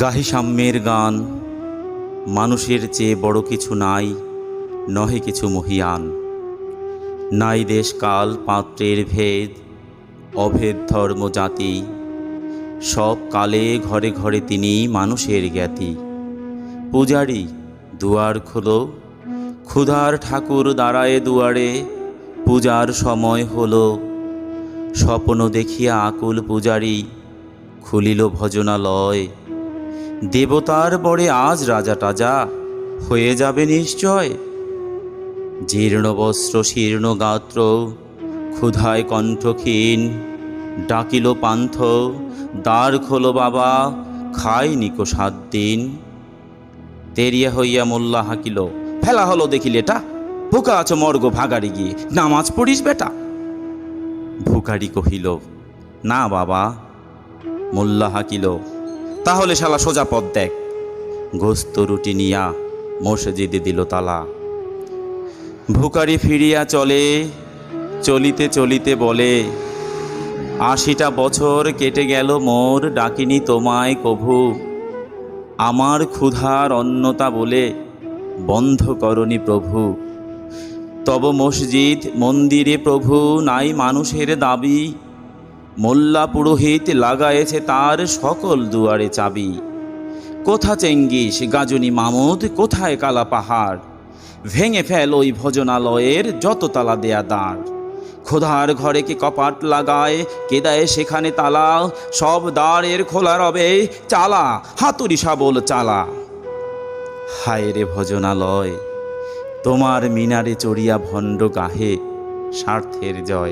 গাহি সাম্যের গান, মানুষের চেয়ে বড় কিছু নাই, নহে কিছু মহিয়ান। নাই দেশ কাল পাত্রের ভেদ, অভেদ ধর্ম জাতি, সব কালে ঘরে ঘরে তিনি মানুষের জ্ঞাতি। পূজারি দুয়ার খোলো, ক্ষুধার ঠাকুর দাঁড়ায় দুয়ারে, পূজার সময় হলো। স্বপ্ন দেখিয়া আকুল পূজারি খুলিল ভজনালয় দেবতার পরে আজ রাজা টাজা হয়ে যাবে নিশ্চয়। জীর্ণ বস্ত্র, শীর্ণ গাত্র, ক্ষুধায় কণ্ঠক্ষীণ, ডাকিল পান্থ, দ্বার খোলো বাবা, খাই নিকো সাত দিন। তেরিয়া হইয়া মোল্লা হাকিল, ফেলা হলো দেখিলেটা ভুকা আছো মর্গ ভাগাড়ি গিয়ে, নামাজ পড়িস বেটা? ভুকারি কহিল, না বাবা। মোল্লা হাকিল তাহলে শালা সোজা পথ দেখ। গোস্ত রুটি নিয়া মসজিদে দিল তালা। ভুকারি ফিরিয়া চলে, চলিতে চলিতে বলে, আশিটা বছর কেটে গেল মোর ডাকিনি তোমায় কভু। আমার ক্ষুধার অন্নতা বলে বন্ধ করনি প্রভু। তব মসজিদ মন্দিরে প্রভু, নাই মানুষের দাবি মোল্লা পুরোহিত লাগায়েছে তার সকল দুয়ারে চাবি। কোথা চেঙ্গিস গাজনি মামুদ? কোথায় কালা পাহাড়? ভেঙে ফেল ওই ভজনালয়ের যত তালা দেয়া দাঁড়। খোদার ঘরে কি কপাট লাগায়? কে দেয় সেখানে তালা? সব দ্বারের খোলা রবে চালা, হাতুড়ি শাবল চালা। হায় রে ভজনালয়, তোমার মিনারে চড়িয়া ভণ্ড গাহে স্বার্থের জয়।